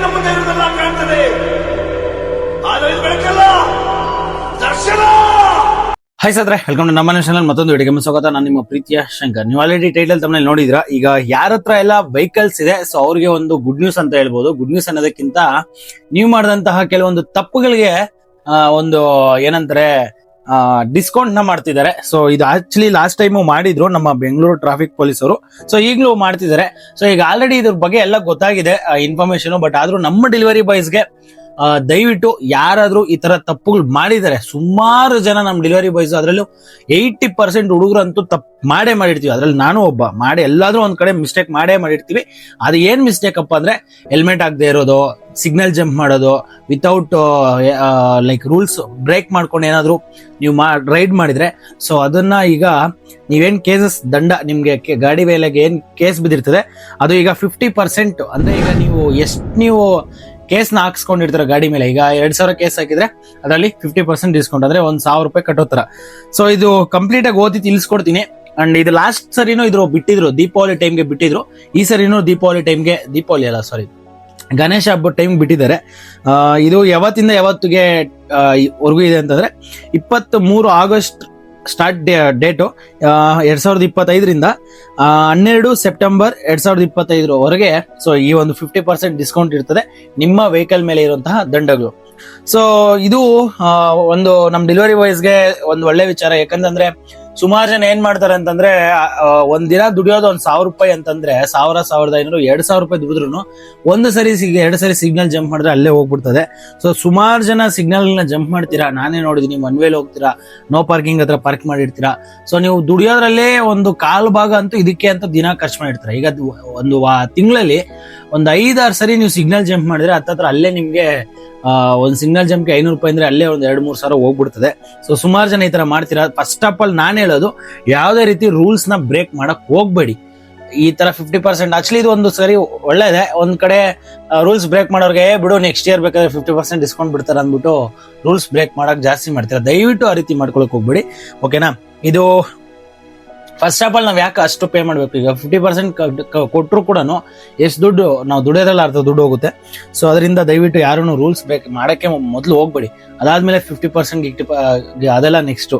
ಕಣ್ಣ ಮುಂದೆ ಇರುವುದೆಲ್ಲ ಕಾಣ್ತದೆ. ಆದರೆ ಇದು ಬೆಳಕಲ್ಲ. ದರ್ಶನ! ಹೈ ಸದ್ರೆ ವೆಲ್ಕಮ್ ಟು ನಮ್ಮ ಚಾನಲ್ ಮತ್ತೊಂದು ವಿಡಿಯೋಗೆ ಸ್ವಾಗತ. ನಾನು ನಿಮ್ಮ ಪ್ರೀತಿಯ ಶಂಕರ್. ನೀವು ಆಲ್ರೆಡಿ ಟೈಟಲ್ ತಮ್ಮಲ್ಲಿ ನೋಡಿದ್ರ ಈಗ ಯಾರ ಹತ್ರ ಎಲ್ಲ ವೆಹಿಕಲ್ಸ್ ಇದೆ ಸೊ ಅವ್ರಿಗೆ ಒಂದು ಗುಡ್ ನ್ಯೂಸ್ ಅಂತ ಹೇಳ್ಬೋದು. ಗುಡ್ ನ್ಯೂಸ್ ಅನ್ನೋದಕ್ಕಿಂತ ನೀವು ಮಾಡಿದಂತಹ ಕೆಲವೊಂದು ತಪ್ಪುಗಳಿಗೆ ಒಂದು ಏನಂತಾರೆ ಡಿಸ್ಕೌಂಟ್ನ ಮಾಡ್ತಿದ್ದಾರೆ. ಸೊ ಇದು ಆಕ್ಚುಲಿ ಲಾಸ್ಟ್ ಟೈಮ್ ಮಾಡಿದ್ರು ನಮ್ಮ ಬೆಂಗಳೂರು ಟ್ರಾಫಿಕ್ ಪೊಲೀಸರು ಸೊ ಈಗಲೂ ಮಾಡ್ತಿದ್ದಾರೆ. ಸೊ ಈಗ ಆಲ್ರೆಡಿ ಇದ್ರ ಬಗ್ಗೆ ಎಲ್ಲ ಗೊತ್ತಾಗಿದೆ ಇನ್ಫಾರ್ಮೇಶನ್ ಬಟ್ ಆದ್ರೂ ನಮ್ಮ ಡೆಲಿವರಿ ಬಾಯ್ಸ್ಗೆ ದಯವಿಟ್ಟು ಯಾರಾದ್ರೂ ಈ ತರ ತಪ್ಪುಗಳು ಮಾಡಿದ್ದಾರೆ ಸುಮಾರು ಜನ ನಮ್ಮ ಡೆಲಿವರಿ ಬಾಯ್ಸ್ ಅದರಲ್ಲೂ ಏಯ್ಟಿ ಪರ್ಸೆಂಟ್ ಹುಡುಗರು ಅಂತೂ ತಪ್ಪು ಮಾಡೇ ಮಾಡಿರ್ತೀವಿ. ಅದ್ರಲ್ಲಿ ನಾನು ಒಬ್ಬ, ಮಾಡಿ ಎಲ್ಲಾದ್ರೂ ಒಂದ್ ಕಡೆ ಮಿಸ್ಟೇಕ್ ಮಾಡೇ ಮಾಡಿರ್ತೀವಿ. ಅದು ಏನ್ ಮಿಸ್ಟೇಕ್ ಅಪ್ಪ ಅಂದ್ರೆ ಹೆಲ್ಮೆಟ್ ಆಗದೆ ಇರೋದು ಸಿಗ್ನಲ್ ಜಂಪ್ ಮಾಡೋದು ವಿತೌಟ್ ಲೈಕ್ ರೂಲ್ಸ್ ಬ್ರೇಕ್ ಮಾಡ್ಕೊಂಡು ಏನಾದರೂ ನೀವು ರೈಡ್ ಮಾಡಿದ್ರೆ ಸೊ ಅದನ್ನ ಈಗ ನೀವೇನ್ ಕೇಸಸ್ ದಂಡ, ನಿಮ್ಗೆ ಗಾಡಿ ವೇಲೆಗೆ ಏನ್ ಕೇಸ್ ಬಿದ್ದಿರ್ತದೆ, ಅದು ಈಗ ಫಿಫ್ಟಿ ಪರ್ಸೆಂಟ್ ಅಂದ್ರೆ ಈಗ ನೀವು ಎಷ್ಟು ನೀವು ಕೇಸ್ನ ಹಾಕ್ಸ್ಕೊಂಡಿರ್ತಾರೆ ಗಾಡಿ ಮೇಲೆ. ಈಗ ಎರಡ್ ಸಾವಿರ ಕೇಸ್ ಹಾಕಿದ್ರೆ ಅದರಲ್ಲಿ ಫಿಫ್ಟಿ ಪರ್ಸೆಂಟ್ ಡಿಸ್ಕೌಂಟ್ ಅಂದ್ರೆ ಒಂದ್ ಸಾವಿರ ರೂಪಾಯಿ ಕಟ್ಟೋತರ ಸೊ ಇದು ಕಂಪ್ಲೀಟ್ ಆಗಿ ಓದಿ ತಿಳಿಸ್ಕೊಡ್ತೀನಿ. ಅಂಡ್ ಇದು ಲಾಸ್ಟ್ ಸರಿನೂ ಇದ್ರು, ಬಿಟ್ಟಿದ್ರು. ದೀಪಾವಳಿ ಟೈಮ್ಗೆ ಬಿಟ್ಟಿದ್ರು. ಈ ಸರಿನೂ ದೀಪಾವಳಿ ಟೈಮ್ಗೆ ದೀಪಾವಳಿ ಅಲ್ಲ ಸಾರಿ ಗಣೇಶ ಹಬ್ಬದ ಟೈಮ್ ಬಿಟ್ಟಿದ್ದಾರೆ. ಇದು ಯಾವತ್ತಿಂದ ಯಾವತ್ತಿಗೆ ವರ್ಗೂ ಇದೆ ಅಂತಂದ್ರೆ ಇಪ್ಪತ್ತ್ ಮೂರು ಆಗಸ್ಟ್ ಸ್ಟಾರ್ಟ್ ಡೇಟು ಎರಡು ಸಾವಿರದ ಇಪ್ಪತ್ತೈದರಿಂದ ಹನ್ನೆರಡು ಸೆಪ್ಟೆಂಬರ್ ಎರಡು ಸಾವಿರದ ಇಪ್ಪತ್ತೈದರವರೆಗೆ ಸೊ ಈ ಒಂದು ಫಿಫ್ಟಿ ಪರ್ಸೆಂಟ್ ಡಿಸ್ಕೌಂಟ್ ಇರ್ತದೆ ನಿಮ್ಮ ವೆಹಿಕಲ್ ಮೇಲೆ ಇರುವಂತಹ ದಂಡಗಳು. ಸೊ ಇದು ಒಂದು ನಮ್ಮ ಡೆಲಿವರಿ ಬಾಯ್ಸ್ಗೆ ಒಂದು ಒಳ್ಳೆ ವಿಚಾರ. ಯಾಕಂತಂದ್ರೆ ಸುಮಾರು ಜನ ಏನ್ ಮಾಡ್ತಾರೆ ಅಂತಂದ್ರೆ ಒಂದ್ ದಿನ ದುಡಿಯೋದು ಒಂದ್ ಸಾವಿರ ರೂಪಾಯಿ ಅಂತಂದ್ರೆ, ಸಾವಿರ, ಸಾವಿರದ ಐನೂರು, ಎರಡ್ ಸಾವಿರ ರೂಪಾಯಿ ದುಡಿದ್ರು ಒಂದು ಸರಿ ಎರಡು ಸರಿ ಸಿಗ್ನಲ್ ಜಂಪ್ ಮಾಡಿದ್ರೆ ಅಲ್ಲೇ ಹೋಗ್ಬಿಡ್ತದೆ. ಸೊ ಸುಮಾರು ಜನ ಸಿಗ್ನಲ್ನ ಜಂಪ್ ಮಾಡ್ತೀರಾ? ನಾನೇ ನೋಡಿದೀನಿ ಒನ್ ವೇಲ್ ಹೋಗ್ತೀರಾ? ನೋ ಪಾರ್ಕಿಂಗ್ ಹತ್ರ ಪಾರ್ಕ್ ಮಾಡಿರ್ತೀರಾ? ಸೊ ನೀವು ದುಡಿಯೋದ್ರಲ್ಲೇ ಒಂದು ಕಾಲು ಭಾಗ ಅಂತೂ ಇದಕ್ಕೆ ಅಂತ ದಿನ ಖರ್ಚು ಮಾಡಿರ್ತೀರಾ. ಈಗ ಒಂದು ತಿಂಗಳಲ್ಲಿ ಒಂದು ಐದಾರು ಸರಿ ನೀವು ಸಿಗ್ನಲ್ ಜಂಪ್ ಮಾಡಿದ್ರೆ ಹತ್ತತ್ರ ಅಲ್ಲೇ ನಿಮಗೆ ಒಂದು ಸಿಗ್ನಲ್ ಜಂಪ್ಗೆ ಐನೂರು ರೂಪಾಯಿ ಅಂದರೆ ಅಲ್ಲೇ ಒಂದು ಎರಡು ಮೂರು ಸಾವಿರ ಹೋಗ್ಬಿಡ್ತದೆ. ಸೊ ಸುಮಾರು ಜನ ಈ ತರ ಮಾಡ್ತೀರಾ? ಫಸ್ಟ್ ಆಫ್ ಆಲ್ ನಾನು ಹೇಳೋದು ಯಾವುದೇ ರೀತಿ ರೂಲ್ಸ್ನ ಬ್ರೇಕ್ ಮಾಡೋಕೆ ಹೋಗ್ಬೇಡಿ. ಈ ತರ ಫಿಫ್ಟಿ ಪರ್ಸೆಂಟ್ ಆಕ್ಚುಲಿ ಇದು ಒಂದು ಸರಿ ಒಳ್ಳೇದೆ. ಒಂದ್ ಕಡೆ ರೂಲ್ಸ್ ಬ್ರೇಕ್ ಮಾಡೋರ್ಗೆ "ಏ, ಬಿಡು ನೆಕ್ಸ್ಟ್ ಇಯರ್ ಬೇಕಾದ್ರೆ ಫಿಫ್ಟಿ ಪರ್ಸೆಂಟ್ ಡಿಸ್ಕೌಂಟ್ ಬಿಡ್ತಾರೆ ಅಂದ್ಬಿಟ್ಟು ರೂಲ್ಸ್ ಬ್ರೇಕ್ ಮಾಡಕ್ ಜಾಸ್ತಿ ಮಾಡ್ತೀರಾ? ದಯವಿಟ್ಟು ಆ ರೀತಿ ಮಾಡ್ಕೊಳಕ್ ಹೋಗ್ಬೇಡಿ. ಓಕೆನಾ ಇದು ಫಸ್ಟ್ ಆಫ್ ಆಲ್ ನಾವು ಯಾಕೆ ಅಷ್ಟು ಪೇ ಮಾಡಬೇಕು? ಈಗ ಫಿಫ್ಟಿ ಪರ್ಸೆಂಟ್ ಕೊಟ್ಟರು ಕೂಡ ಎಷ್ಟು ದುಡ್ಡು ನಾವು ದುಡಿಯೋದ್ರಲ್ಲಿ ಅರ್ಧ ದುಡ್ಡು ಹೋಗುತ್ತೆ. ಸೊ ಅದರಿಂದ ದಯವಿಟ್ಟು ಯಾರು ರೂಲ್ಸ್ ಬೇಕು ಮಾಡೋಕ್ಕೆ ಮೊದಲು ಹೋಗ್ಬೇಡಿ. ಅದಾದಮೇಲೆ ಫಿಫ್ಟಿ ಪರ್ಸೆಂಟ್ ಅದೆಲ್ಲ ನೆಕ್ಸ್ಟ್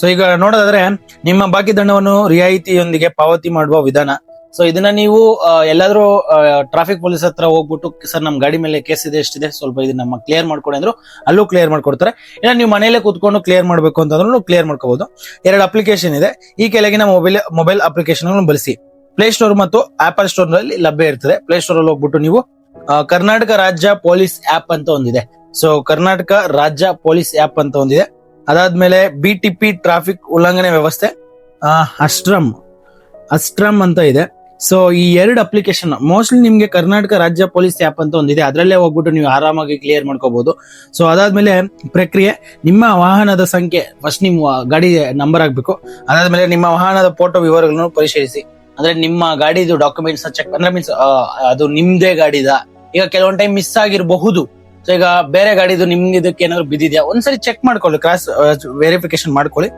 ಸೊ ಈಗ ನೋಡೋದಾದ್ರೆ, ನಿಮ್ಮ ಬಾಕಿ ದಂಡವನ್ನು ರಿಯಾಯಿತಿಯೊಂದಿಗೆ ಪಾವತಿ ಮಾಡುವ ವಿಧಾನ ಸೊ ಇದನ್ನ ನೀವು ಎಲ್ಲಾದರೂ ಟ್ರಾಫಿಕ್ ಪೊಲೀಸ್ ಹತ್ರ ಹೋಗ್ಬಿಟ್ಟು, ಸರ್ ನಮ್ಮ ಗಾಡಿ ಮೇಲೆ ಕೇಸ್ ಇದೆ ಎಷ್ಟಿದೆ ಸ್ವಲ್ಪ ಇದನ್ನ ನಮ್ಮ ಕ್ಲಿಯರ್ ಮಾಡ್ಕೊಡಿ ಅಂದ್ರು, ಅಲ್ಲೂ ಕ್ಲಿಯರ್ ಮಾಡ್ಕೊಡ್ತಾರೆ. ಇಲ್ಲ, ನೀವು ಮನೆಯಲ್ಲೇ ಕೂತ್ಕೊಂಡು ಕ್ಲಿಯರ್ ಮಾಡಬೇಕು ಅಂತಂದ್ರೂ ಕ್ಲಿಯರ್ ಮಾಡ್ಕೋಬಹುದು ಎರಡು ಅಪ್ಲಿಕೇಶನ್ ಇದೆ. ಈ ಕೆಳಗಿನ ಮೊಬೈಲ್ ಮೊಬೈಲ್ ಅಪ್ಲಿಕೇಶನ್ ಬಳಸಿ. ಪ್ಲೇ ಸ್ಟೋರ್ ಮತ್ತು ಆಪಲ್ ಸ್ಟೋರ್ನಲ್ಲಿ ಲಭ್ಯ ಇರ್ತದೆ. ಪ್ಲೇ ಸ್ಟೋರ್ ಅಲ್ಲಿ ಹೋಗ್ಬಿಟ್ಟು ನೀವು ಕರ್ನಾಟಕ ರಾಜ್ಯ ಪೊಲೀಸ್ ಆಪ್ ಅಂತ ಒಂದಿದೆ. ಸೊ ಕರ್ನಾಟಕ ರಾಜ್ಯ ಪೊಲೀಸ್ ಆಪ್ ಅಂತ ಒಂದಿದೆ. ಅದಾದ್ಮೇಲೆ ಬಿ ಟಿ ಪಿ ಟ್ರಾಫಿಕ್ ಉಲ್ಲಂಘನೆ ವ್ಯವಸ್ಥೆ. ಅಸ್ಟ್ರಮ್ ಅಸ್ಟ್ರಮ್ ಅಂತ ಇದೆ. ಸೊ ಈ ಎರಡು ಅಪ್ಲಿಕೇಶನ್ ಮೋಸ್ಟ್ಲಿ ನಿಮಗೆ ಕರ್ನಾಟಕ ರಾಜ್ಯ ಪೊಲೀಸ್ ಆ್ಯಪ್ ಅಂತ ಒಂದಿದೆ. ಅದರಲ್ಲೇ ಹೋಗ್ಬಿಟ್ಟು ನೀವು ಆರಾಮಾಗಿ ಕ್ಲಿಯರ್ ಮಾಡ್ಕೋಬಹುದು ಸೊ ಅದಾದ್ಮೇಲೆ ಪ್ರಕ್ರಿಯೆ, ನಿಮ್ಮ ವಾಹನದ ಸಂಖ್ಯೆ ಫಸ್ಟ್ ನಿಮ್ಮ ಗಾಡಿ ನಂಬರ್ ಆಗ್ಬೇಕು ಅದಾದ್ಮೇಲೆ ನಿಮ್ಮ ವಾಹನದ ಫೋಟೋ ವಿವರಗಳನ್ನು ಪರಿಶೀಲಿಸಿ. ಅಂದ್ರೆ ನಿಮ್ಮ ಗಾಡಿದು ಡಾಕ್ಯುಮೆಂಟ್ಸ್ ಚೆಕ್ ಅಂದ್ರೆ ಮೀನ್ಸ್ ಅದು ನಿಮ್ದೇ ಗಾಡಿದ? ಈಗ ಕೆಲವೊಂದು ಟೈಮ್ ಮಿಸ್ ಆಗಿರಬಹುದು. ಸೊ ಈಗ ಬೇರೆ ಗಾಡಿದು ನಿಮ್ಗೆ ಇದಕ್ಕೆ ಏನಾದ್ರು ಬಿದ್ದಿದ್ಯಾ? ಒಂದ್ಸರಿ ಚೆಕ್ ಮಾಡ್ಕೊಳ್ಳಿ ಕ್ರಾಸ್ ವೆರಿಫಿಕೇಶನ್ ಮಾಡ್ಕೊಳ್ಳಿ.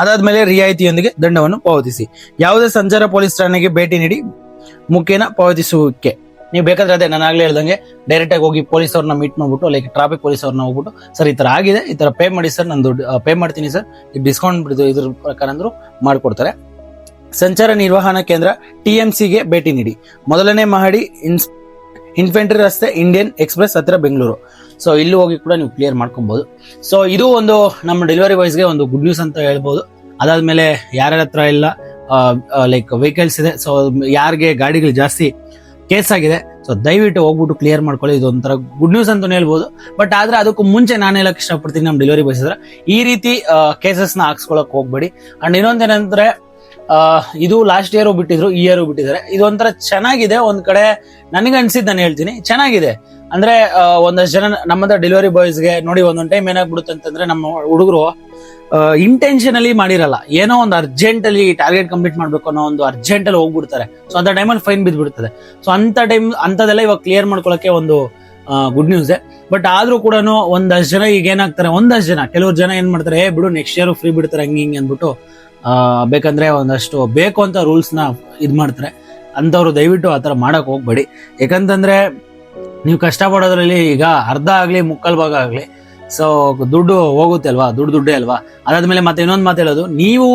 ಅದಾದ್ಮೇಲೆ ರಿಯಾಯಿತಿಯೊಂದಿಗೆ ದಂಡವನ್ನು ಪಾವತಿಸಿ. ಯಾವುದೇ ಸಂಚಾರ ಪೊಲೀಸ್ ಠಾಣೆಗೆ ಭೇಟಿ ನೀಡಿ ಮುಖೇನ ಪಾವತಿಸುವಿಕೆ. ನೀವು ಬೇಕಾದ್ರೆ ಅದೇ, ನಾನು ಆಗ್ಲೇ ಹೇಳ್ದಂಗೆ ಡೈರೆಕ್ಟ್ ಆಗಿ ಹೋಗಿ ಪೊಲೀಸ್ ಅವ್ರನ್ನ ಮೀಟ್ ಮಾಡ್ಬಿಟ್ಟು ಲೈಕ್ ಟ್ರಾಫಿಕ್ ಪೊಲೀಸ್ ಅವ್ರನ್ನ ಹೋಗ್ಬಿಟ್ಟು, ಸರ್, ಈ ತರ ಆಗಿದೆ, ಈ ತರ ಪೇ ಮಾಡಿ ಸರ್ ನಾನು ದುಡ್ಡು ಪೇ ಮಾಡ್ತೀನಿ ಸರ್ ಡಿಸ್ಕೌಂಟ್ ಬಿಡಿದು ಇದ್ರ ಪ್ರಕಾರ ಅಂದ್ರು ಮಾಡ್ಕೊಡ್ತಾರೆ. ಸಂಚಾರ ನಿರ್ವಹಣಾ ಕೇಂದ್ರ ಟಿ ಎಂ ಸಿಗೆ ಭೇಟಿ ನೀಡಿ. ಮೊದಲನೇ ಮಹಡಿ ಇನ್ಸ್, ಇನ್ಫೆಂಟ್ರಿ ರಸ್ತೆ ಇಂಡಿಯನ್ ಎಕ್ಸ್ಪ್ರೆಸ್ ಹತ್ತಿರ ಬೆಂಗಳೂರು. ಸೊ ಇಲ್ಲಿ ಹೋಗಿ ಕೂಡ ನೀವು ಕ್ಲಿಯರ್ ಮಾಡ್ಕೊಬಹುದು ಸೊ ಇದು ಒಂದು ನಮ್ಮ ಡೆಲಿವರಿ ಬಾಯ್ಸ್ಗೆ ಒಂದು ಗುಡ್ ನ್ಯೂಸ್ ಅಂತ ಹೇಳ್ಬೋದು. ಅದಾದ್ಮೇಲೆ ಯಾರ್ಯಾರ ಹತ್ರ ಎಲ್ಲ ಲೈಕ್ ವೆಹಿಕಲ್ಸ್ ಇದೆ. ಸೊ ಯಾರಿಗೆ ಗಾಡಿಗಳು ಜಾಸ್ತಿ ಕೇಸ್ ಆಗಿದೆ. ಸೊ ದಯವಿಟ್ಟು ಹೋಗ್ಬಿಟ್ಟು ಕ್ಲಿಯರ್ ಮಾಡ್ಕೊಳ್ಳಿ. ಇದು ಒಂಥರ ಗುಡ್ ನ್ಯೂಸ್ ಅಂತ ಹೇಳ್ಬೋದು. ಬಟ್ ಆದ್ರೆ ಅದಕ್ಕೂ ಮುಂಚೆ ನಾನು ಹೇಳಕ್ ಇಷ್ಟಪಡ್ತೀನಿ ನಮ್ಮ ಡೆಲಿವರಿ ಬಾಯ್ಸ್ ಹತ್ರ. ಈ ರೀತಿ ಕೇಸಸ್ನ ಹಾಕ್ಸ್ಕೊಳಕ್ ಹೋಗ್ಬೇಡಿ. ಅಂಡ್ ಇನ್ನೊಂದೇನಂದ್ರೆ ಇದು ಲಾಸ್ಟ್ ಇಯರ್ ಬಿಟ್ಟಿದ್ರು, ಈ ಇಯರ್ ಬಿಟ್ಟಿದ್ದಾರೆ. ಇದು ಒಂಥರ ಚೆನ್ನಾಗಿದೆ. ಒಂದ್ ಕಡೆ ನನಗೆ ಅನ್ಸಿದ್ ನಾನು ಹೇಳ್ತೀನಿ. ಚೆನ್ನಾಗಿದೆ. ಅಂದ್ರೆ ಒಂದಷ್ಟು ಜನ ನಮ್ಮದ ಡೆಲಿವರಿ ಬಾಯ್ಸ್ಗೆ ನೋಡಿ ಒಂದೊಂದ್ ಟೈಮ್ ಏನಾಗ್ಬಿಡುತ್ತೆ ಅಂತಂದ್ರೆ ನಮ್ಮ ಹುಡುಗರು ಇಂಟೆನ್ಷನಲಿ ಮಾಡಿರಲ್ಲ. ಏನೋ ಒಂದು ಅರ್ಜೆಂಟ್ ಅಲ್ಲಿ ಟಾರ್ಗೆಟ್ ಕಂಪ್ಲೀಟ್ ಮಾಡ್ಬೇಕು ಅನ್ನೋ ಒಂದು ಅರ್ಜೆಂಟ್ ಅಲ್ಲಿ ಹೋಗ್ಬಿಡ್ತಾರೆ. ಸೊ ಅಂತ ಟೈಮಲ್ಲಿ ಫೈನ್ ಬಿದ್ದ್ಬಿಡ್ತದೆ ಸೊ ಅಂತ ಟೈಮ್ ಅಂತದೆಲ್ಲ ಇವಾಗ ಕ್ಲಿಯರ್ ಮಾಡ್ಕೊಳಕ್ಕೆ ಒಂದು ಗುಡ್ ನ್ಯೂಸ್ ಬಟ್ ಆದ್ರೂ ಕೂಡ ಒಂದಷ್ಟು ಜನ ಈಗ ಏನಾಗ್ತಾರೆ ಒಂದಷ್ಟು ಜನ ಕೆಲವ್ರು ಜನ ಏನ್ ಮಾಡ್ತಾರೆ ಏ ಬಿಡು ನೆಕ್ಸ್ಟ್ ಇಯರ್ ಫ್ರೀ ಬಿಡ್ತಾರೆ ಹಂಗೆ ಹಿಂಗೆ ಅಂದ್ಬಿಟ್ಟು ಆ, ಬೇಕಂದ್ರೆ ಒಂದಷ್ಟು ಬೇಕು ಅಂತ ನ ಇದ್ ಮಾಡ್ತಾರೆ. ಅಂತವ್ರು ದಯವಿಟ್ಟು ಆತರ ಮಾಡಕ್ ಹೋಗ್ಬೇಡಿ. ಯಾಕಂತಂದ್ರೆ ನೀವು ಕಷ್ಟಪಡೋದ್ರಲ್ಲಿ ಈಗ ಅರ್ಧ ಆಗಲಿ ಮುಕ್ಕಲ್ ಭಾಗ ಆಗ್ಲಿ ಸೊ ದುಡ್ಡು ಹೋಗುತ್ತೆ ಅಲ್ವಾ? ದುಡ್ಡು ದುಡ್ಡೇ ಅಲ್ವಾ? ಅದಾದ್ಮೇಲೆ ಮತ್ತೆ ಇನ್ನೊಂದು ಮಾತು ಹೇಳೋದು. ನೀವು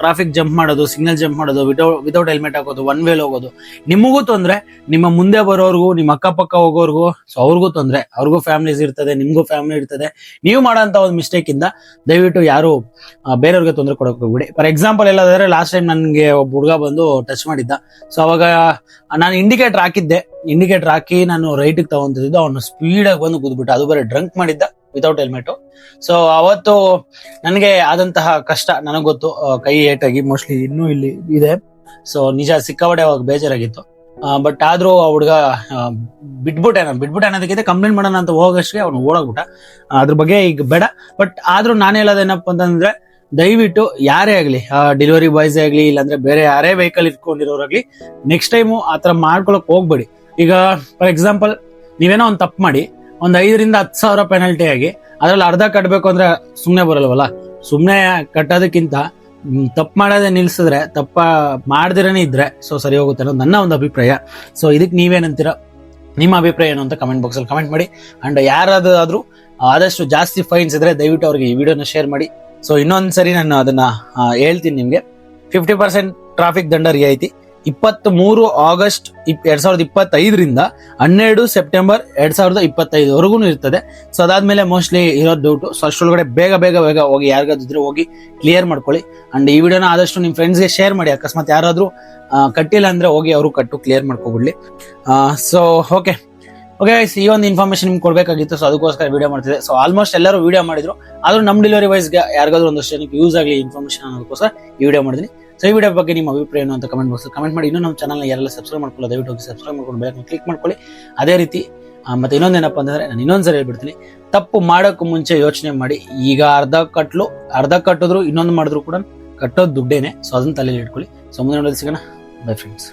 ಟ್ರಾಫಿಕ್ ಜಂಪ್ ಮಾಡೋದು ಸಿಗ್ನಲ್ ಜಂಪ್ ಮಾಡೋದು ವಿತೌಟ್ ವಿತೌಟ್ ಹೆಲ್ಮೆಟ್ ಹಾಕೋದು ಒನ್ ವೇಲ್ ಹೋಗೋದು, ನಿಮಗೂ ತೊಂದರೆ. ನಿಮ್ಮ ಮುಂದೆ ಬರೋರ್ಗು, ನಿಮ್ಮ ಅಕ್ಕಪಕ್ಕ ಹೋಗೋರ್ಗು ಸೊ ಅವ್ರಿಗೂ ತೊಂದರೆ. ಅವ್ರಿಗೂ ಫ್ಯಾಮಿಲೀಸ್ ಇರ್ತದೆ, ನಿಮಗೂ ಫ್ಯಾಮಿಲಿ ಇರ್ತದೆ. ನೀವು ಮಾಡೋಂಥ ಒಂದು ಮಿಸ್ಟೇಕ್ ಇಂದ ದಯವಿಟ್ಟು ಯಾರು ಬೇರೆಯವ್ರಿಗೆ ತೊಂದರೆ ಕೊಡೋಕೆ ಹೋಗ್ಬಿಡಿ. ಫಾರ್ ಎಕ್ಸಾಂಪಲ್ ಎಲ್ಲಾದ್ರೆ ಲಾಸ್ಟ್ ಟೈಮ್ ನನಗೆ ಒಬ್ಬ ಹುಡುಗ ಬಂದು ಟಚ್ ಮಾಡಿದ್ದ. ಸೊ ಅವಾಗ ನಾನು ಇಂಡಿಕೇಟರ್ ಹಾಕಿದ್ದೆ. ಇಂಡಿಕೇಟರ್ ಹಾಕಿ ನಾನು ರೈಟಿಗೆ ತಗೊಂತಿದ್ದು, ಅವನು ಸ್ಪೀಡಾಗಿ ಬಂದು ಕೂದ್ಬಿಟ್ಟ ಅದು ಬರೀ ಡ್ರಂಕ್ ಮಾಡಿದ್ದ. ವಿತೌಟ್ ಹೆಲ್ಮೆಟು ಸೊ ಅವತ್ತು ನನಗೆ ಆದಂತಹ ಕಷ್ಟ ನನಗೆ ಗೊತ್ತು. ಕೈ ಏಟಾಗಿ ಮೋಸ್ಟ್ಲಿ ಇನ್ನೂ ಇಲ್ಲಿ ಇದೆ. ಸೊ ನಿಜ ಸಿಕ್ಕಾಪಟ್ಟೆ ಅವಾಗ ಬೇಜಾರಾಗಿತ್ತು. ಬಟ್ ಆದ್ರೂ ಆ ಹುಡುಗ ಬಿಟ್ಬಿಟ್ಟೆ ನಾನು ಬಿಟ್ಬಿಟ್ಟೆ ಅನ್ನೋದಕ್ಕಿಂತ ಕಂಪ್ಲೇಂಟ್ ಮಾಡೋಣ ಅಂತ ಹೋಗೋಷ್ಟೇ ಅವ್ನು ಓಡೋಗ್ಬಿಟ್ಟ. ಅದ್ರ ಬಗ್ಗೆ ಈಗ ಬೇಡ. ಬಟ್ ಆದ್ರೂ ನಾನು ಹೇಳೋದೇನಪ್ಪ ಅಂತಂದ್ರೆ, ದಯವಿಟ್ಟು ಯಾರೇ ಆಗಲಿ ಡೆಲಿವರಿ ಬಾಯ್ಸ್ ಆಗಲಿ, ಇಲ್ಲಾಂದ್ರೆ ಬೇರೆ ಯಾರೇ ವೆಹಿಕಲ್ ಇಟ್ಕೊಂಡಿರೋರಾಗ್ಲಿ ನೆಕ್ಸ್ಟ್ ಟೈಮು ಆ ಥರ ಮಾಡ್ಕೊಳಕ್ ಹೋಗ್ಬೇಡಿ. ಈಗ ಫಾರ್ ಎಕ್ಸಾಂಪಲ್ ನೀವೇನೋ ಒಂದು ತಪ್ಪು ಮಾಡಿ ಒಂದು ಐದರಿಂದ ಹತ್ತು ಸಾವಿರ ಪೆನಾಲ್ಟಿ ಆಗಿ, ಅದ್ರಲ್ಲಿ ಅರ್ಧ ಕಟ್ಟಬೇಕು ಅಂದ್ರೆ ಸುಮ್ಮನೆ ಬರಲ್ವಲ್ಲ? ಸುಮ್ಮನೆ ಕಟ್ಟೋದಕ್ಕಿಂತ ತಪ್ಪು ಮಾಡೋದೇ ನಿಲ್ಸಿದ್ರೆ, ತಪ್ಪ ಮಾಡ್ದಿರನೇ ಇದ್ರೆ ಸೊ ಸರಿ ಹೋಗುತ್ತೆ ಅನ್ನೋದು ನನ್ನ ಒಂದು ಅಭಿಪ್ರಾಯ. ಸೊ ಇದಕ್ಕೆ ನೀವೇನಂತೀರ? ನಿಮ್ಮ ಅಭಿಪ್ರಾಯ ಏನು ಅಂತ ಕಮೆಂಟ್ ಬಾಕ್ಸಲ್ಲಿ ಕಮೆಂಟ್ ಮಾಡಿ. ಅಂಡ್ ಯಾರಾದ್ರೂ ಆದಷ್ಟು ಜಾಸ್ತಿ ಫೈನ್ಸ್ ಇದ್ರೆ ದಯವಿಟ್ಟು ಅವ್ರಿಗೆ ಈ ವಿಡಿಯೋನ ಶೇರ್ ಮಾಡಿ. ಸೊ ಇನ್ನೊಂದ್ಸರಿ ನಾನು ಅದನ್ನ ಹೇಳ್ತೀನಿ ನಿಮಗೆ. ಫಿಫ್ಟಿ ಪರ್ಸೆಂಟ್ ಟ್ರಾಫಿಕ್ ದಂಡ ರಿಯಾಯಿತಿ. ಇಪ್ಪತ್ತ್ ಮೂರು ಆಗಸ್ಟ್ ಎರಡ್ ಸಾವಿರದ ಇಪ್ಪತ್ತೈದರಿಂದ ಹನ್ನೆರಡು ಸೆಪ್ಟೆಂಬರ್ ಎರಡ್ ಸಾವಿರದ ಇಪ್ಪತ್ತೈದವರೆಗೂ ಇರ್ತದೆ. ಸೊ ಅದಾದ್ಮೇಲೆ ಮೋಸ್ಟ್ಲಿ ಇರೋದು ಡೌಟು ಸೊ ಅಷ್ಟರೊಳಗಡೆ ಬೇಗ ಬೇಗ ಬೇಗ ಹೋಗಿ, ಯಾರಿಗಾದ್ರೆ ಹೋಗಿ ಕ್ಲಿಯರ್ ಮಾಡ್ಕೊಳ್ಳಿ. ಅಂಡ್ ಈ ವಿಡಿಯೋನ ಆದಷ್ಟು ನಿಮ್ಮ ಫ್ರೆಂಡ್ಸ್ಗೆ ಶೇರ್ ಮಾಡಿ. ಅಕಸ್ಮಾತ್ ಯಾರಾದರೂ ಕಟ್ಟಿಲ್ಲ ಅಂದ್ರೆ ಹೋಗಿ ಅವರು ಕಟ್ಟು ಕ್ಲಿಯರ್ ಮಾಡ್ಕೊಬಿಡ್ಲಿ. ಸೊ ಓಕೆ ಓಕೆ ಈ ಒಂದು ಇನ್ಫಾರ್ಮೇಶನ್ ನಿಮ್ಗೆ ಕೊಡಬೇಕಾಗಿತ್ತು. ಸೊ ಅದಕ್ಕೋಸ್ಕರ ವಿಡಿಯೋ ಮಾಡ್ತಿದೆ ಸೊ ಆಲ್ಮೋಸ್ಟ್ ಎಲ್ಲರೂ ವಿಡಿಯೋ ಮಾಡಿದ್ರು. ಆದ್ರೂ ನಮ್ಮ ಡೆಲಿವರಿ ವೈಸ್ಗೆ ಯಾರಿಗಾದ್ರೂ ಒಂದಷ್ಟು ಜನಕ್ಕೆ ಯೂಸ್ ಆಗಲಿ ಇನ್ಫಾರ್ಮೇಶನ್ ಅನ್ನೋದಕ್ಕೋಸ್ಕರ ಈ ವಿಡಿಯೋ ಮಾಡಿದ್ದೀನಿ ಸೊ ಈ ವಿಡಿಯೋ ಬಗ್ಗೆ ನಿಮ್ಮ ಅಭಿಪ್ರಾಯ ಏನು ಅಂತ ಕಮೆಂಟ್ ಬಾಕ್ಸ್ ಕಮೆಂಟ್ ಮಾಡಿ. ಇನ್ನೂ ನಮ್ಮ ಚಾನಲ್ನ ಯಾರೆಲ್ಲ ಸಬ್ಸ್ಕ್ರೈಬ್ ಮಾಡ್ಕೊಳ್ಳಿ ದಯವಿಟ್ಟು ಹೋಗಿ ಸಬ್ಸ್ಕ್ರೈಬ್ ಮಾಡ್ಕೊಂಡು ಬೆಳಗ್ಗೆ ಕ್ಲಿಕ್ ಮಾಡ್ಕೊಳ್ಳಿ. ಅದೇ ರೀತಿ ಮತ್ತೆ ಇನ್ನೊಂದೇನಪ್ಪ ಅಂತಂದ್ರೆ ನಾನು ಇನ್ನೊಂದ್ಸರಿ ಹೇಳ್ಬಿಡ್ತೀನಿ. ತಪ್ಪು ಮಾಡೋಕ್ಕೂ ಮುಂಚೆ ಯೋಚನೆ ಮಾಡಿ. ಈಗ ಅರ್ಧ ಕಟ್ಲು, ಅರ್ಧ ಕಟ್ಟಿದ್ರು, ಇನ್ನೊಂದು ಮಾಡಿದ್ರು ಕೂಡ ಕಟ್ಟೋದು ದುಡ್ಡೇನೆ. ಸೊ ಅದನ್ನ ತಲೆಯಲ್ಲಿ ಇಟ್ಕೊಳ್ಳಿ. ಸೊ ಮುಂದೆ ನೋಡೋದು ಸಿಗೋಣ. By friends